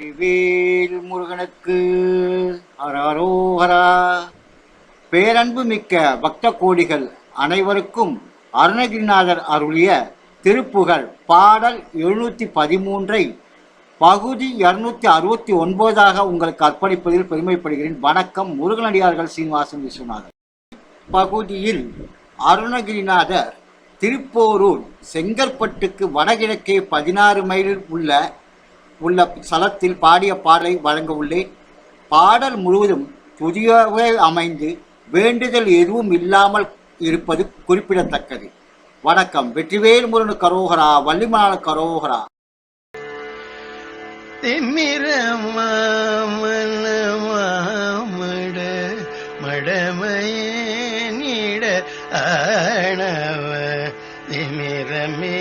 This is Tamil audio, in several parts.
வெற்றிவேல் முருகனுக்கு. ஹரஹரோஹரா. பேரன்பு மிக்க பக்த கோடிகள் அனைவருக்கும் அருணகிரிநாதர் அருளிய திருப்புகழ் பாடல் எழுநூற்றி பதிமூன்றை பகுதி இருநூத்தி அறுபத்தி ஒன்பதாக உங்களுக்கு அர்ப்பணிப்பதில் பெருமைப்படுகிறேன். வணக்கம் முருகனடியார்கள் சீனிவாசன் விஸ்வநாதன். பகுதியில் அருணகிரிநாதர் திருப்போரூர் செங்கற்பட்டுக்கு வடகிழக்கே பதினாறு மைலில் உள்ள உள்ள சலத்தில் பாடிய பாடலை வழங்க உள்ளேன் பாடல் முழுவதும் துதியாகவே அமைந்து வேண்டுதல் எதுவும் இல்லாமல் இருப்பது குறிப்பிடத்தக்கது. வணக்கம். வெற்றிவேல் முருகன் கரோகரா வள்ளிமான கரோகரா. திமிர மாமட மடமயே நீட ஆணவ திமிரமே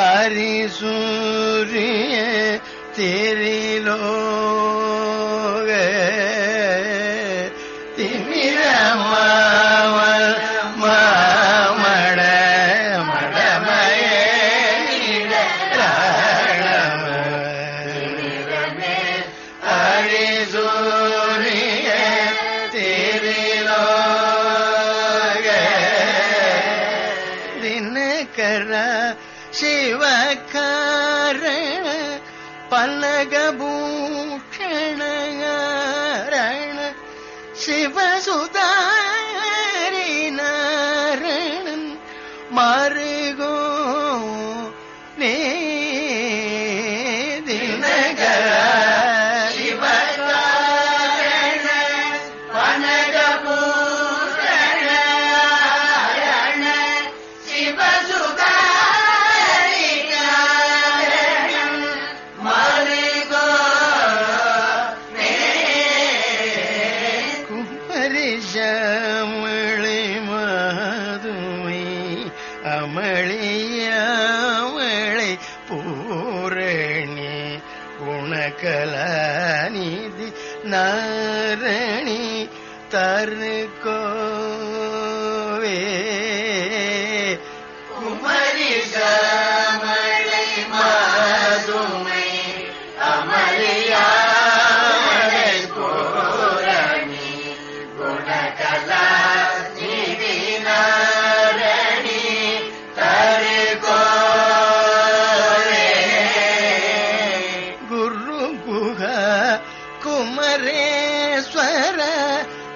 ஆரிசூரிய திரிலோக திமிரமாவல் மாமட மடமயே அரிசூரிய திரிலோக தினகர சிவகாரண പല്ലകഭൂഷണ ശിവസുതാരണൻ മാറി அமளியமளை பூரணி குணகலாநிதி நாரணி தருகோவே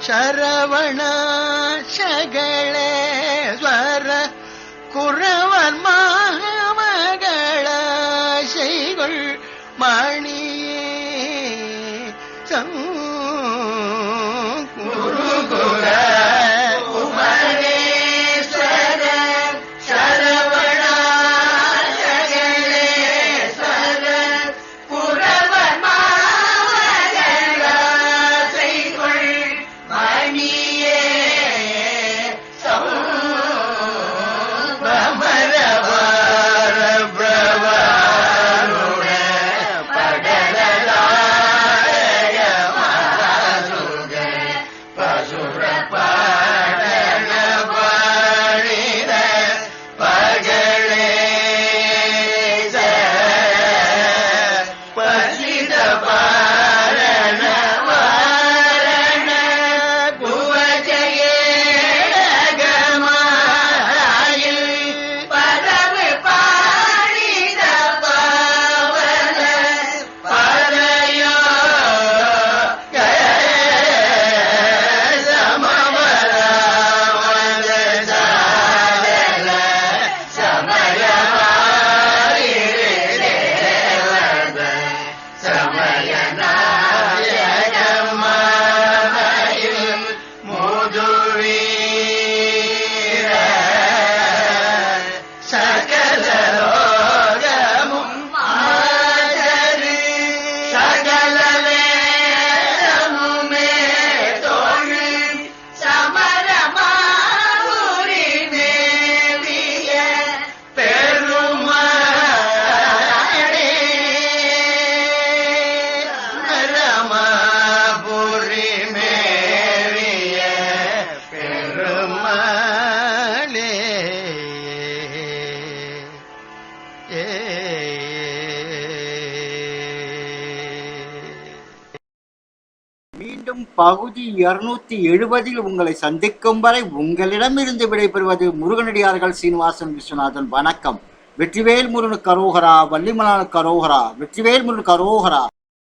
சரவண சகளேஸ்வர மீண்டும் பகுதி இருநூத்தி எழுபதில் உங்களை சந்திக்கும் வரை உங்களிடமிருந்து விடைபெறுவது முருகனடியார்கள் சீனிவாசன் விஸ்வநாதன். வணக்கம். வெற்றிவேல் முருகன் கரோகரா வள்ளிமலான கரோகரா வெற்றிவேல் முருகன் கரோகரா.